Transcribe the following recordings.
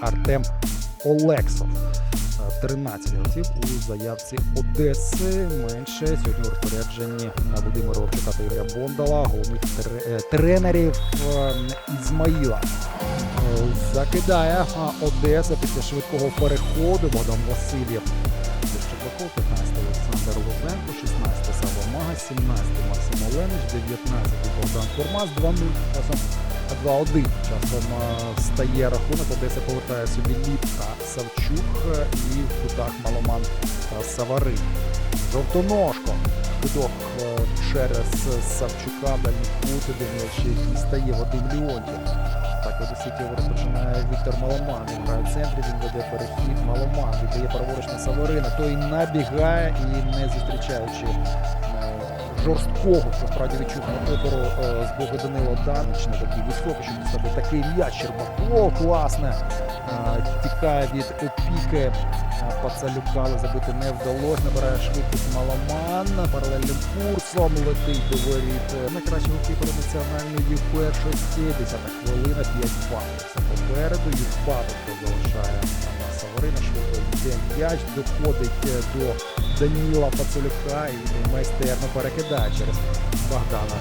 Артем Олексов. Е, 13 гравців у заявці Одеси. Менше сьогодні у розпорядженні Володимира Ловчука та Ігоря Бондала, головних е, тренерів е, Ізмаїла. Закидає Одеса після швидкого переходу Богдан Васильєв. Щербаков, 15 Олександр Луценко, 16 Сава Мага, 17 Максим Оленич, 19 Богдан Кормас, 2-0. Часом 2-1. Часом е, стає рахунок. Одеса повертає собі Ліпка Савчук е, і в кутах маломан Савари. Жовтоножко. Кидок е, через Савчука в дальній кут, де м'яч дістає Вадим Леонтів. Так Одеситів розпочинає Віктор Маломан. Він грає в центрі, він веде перехід. Маломан віддає праворуч на Саварина. Той набігає і не зустрічаючи жорсткого, насправді відчутного опору е, з боку Данила Данич, не такий високий, щоб дістати такий м'яч. Щербаков, класне. Е, Тікає від опіки Пацалюка, забити не вдалося. Набирає швидкість Маламан. Паралельним курсом летить до воріт. Найкращий голкіпер національної першості. 10 хвилина, 5 балів. Це попереду. Юрбатенко залишає на Саварина. Швидко йде м'яч, доходить е, до Даніла Пацелюка і майстерно перекидає через Богдана.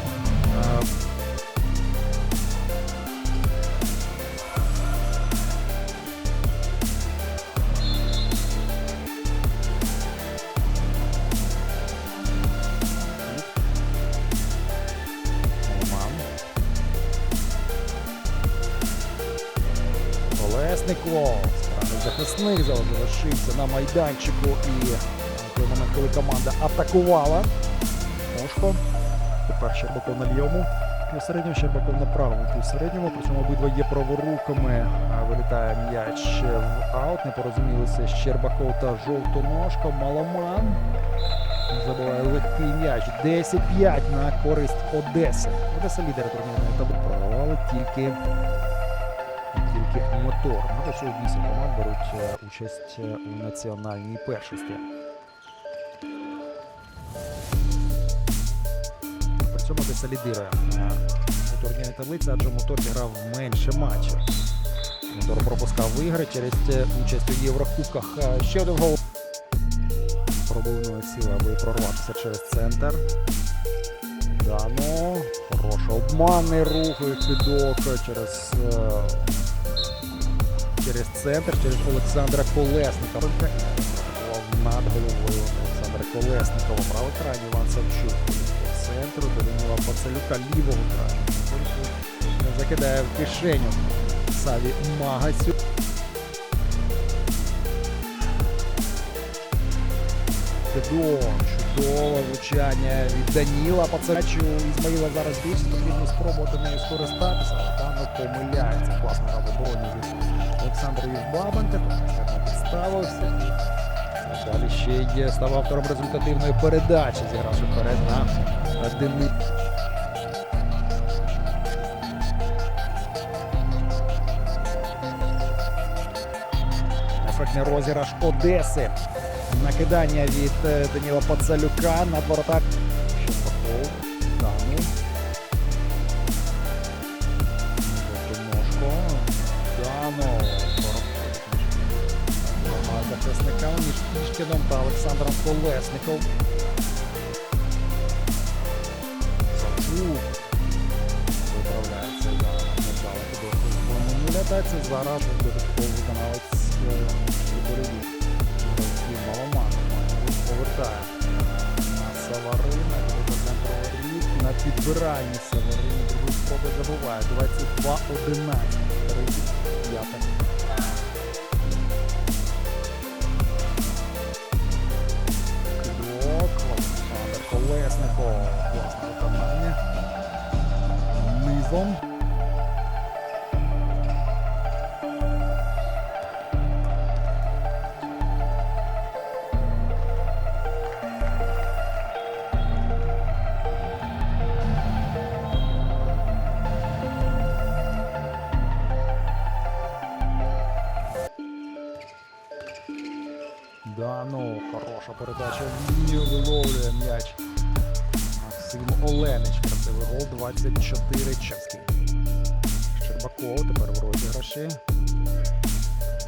Колесников. Справний захисник залишився на майданчику і в той момент, коли команда атакувала. Мошко. Тепер Щербаков на лівому. Півсередньому Щербаков на правому півсередньому. При цьому обидва є праворуками. Вилітає м'яч в аут. Не порозумілися Щербаков та Жовтоножко. Маломан. Забиває легкий м'яч. 10-5 на користь Одеси. Одеса лідер турнірної таблиці. Програвали тільки, тільки мотор. Ну, цього 8 команд беруть е, участь е, у національній першості. При цьому Одеса лідирує е, турнірній таблиці, адже мотор зіграв менше матчів. Мотор пропускав ігри через участь у Єврокубках. Ще один гол пробивної сили, аби прорватися через центр. Дано. Хороший обманний рух і кидок через, через центр, через Олександра Колесника. Над головою Олександра Колесникова. Правий крайній Іван Савчук. По центру Данила Пацалюка лівого краю. Закидає в кишеню Саві Магасю. Чудове влучання від Даніла Пацачу. Ізмаїла зараз більше потрібно спробувати нею скористатися. Пано помиляється. Класно в обороні Олександра Южбабенка. Тому підставився. І далі ще є став автором результативної передачі, зігравши вперед на Денис. Ефектний розіграш Одеси. Накидання від е, Даніла Пацалюка на воротах. Пішкіном та Олександром Колесником. Виправляється за Михайла Федорова. Маніпуляція зараз додатково виконавець Бородів. Маломан повертає на Саварина, до центру. На підбиранні Саварина другу спроби забуває. 22-11. 35. такого класного тонання. Низом. Да ну, хорошая передача. Не виловлює м'яч. Максим Оленич. Красивий гол 24 Чевський. Щербаков тепер в розіграші.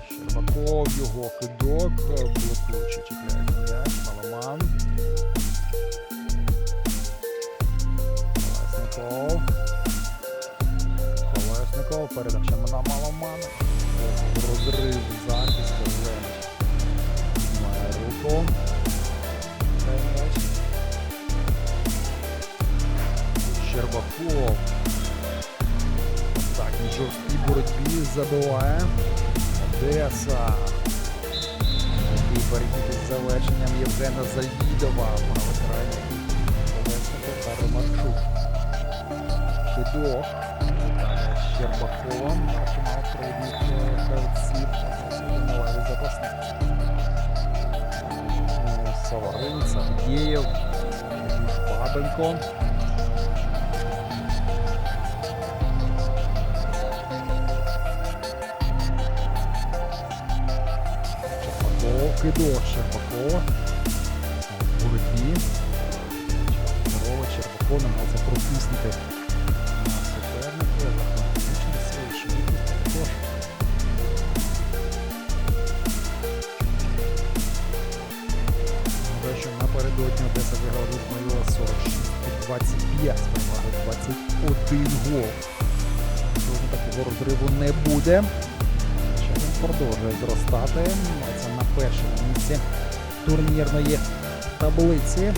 Щербаков, його кидок, блокуючи чіпляє м'яч, Маламан. Колесников. Колесников, передача на Маламана. Розрив захист, Оленич. Має руку. Щербаков. Так, в жорсткій боротьбі забиває. Одеса. Який перехід із завершенням Євгена Завідова. На ветерані Колесников та Ромарчук. Кидок. Далі Щербакова. Чимало провідних гравців. На лаві запасних. Ну, Саварин, Савдєєв, Бабенко. Кидок Щербакова. В боротьбі. Здорово, Щербаков намагається протиснути напередодні Одеса виграла від Майора 46-25, переваги 21 гол. Сьогодні такого розриву не буде. Він продовжує зростати. Першому місці турнірної таблиці.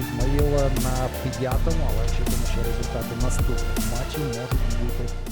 Ізмаїла Ізмаїл на п'ятому, але очікуємо, що результати наступних матчів можуть бути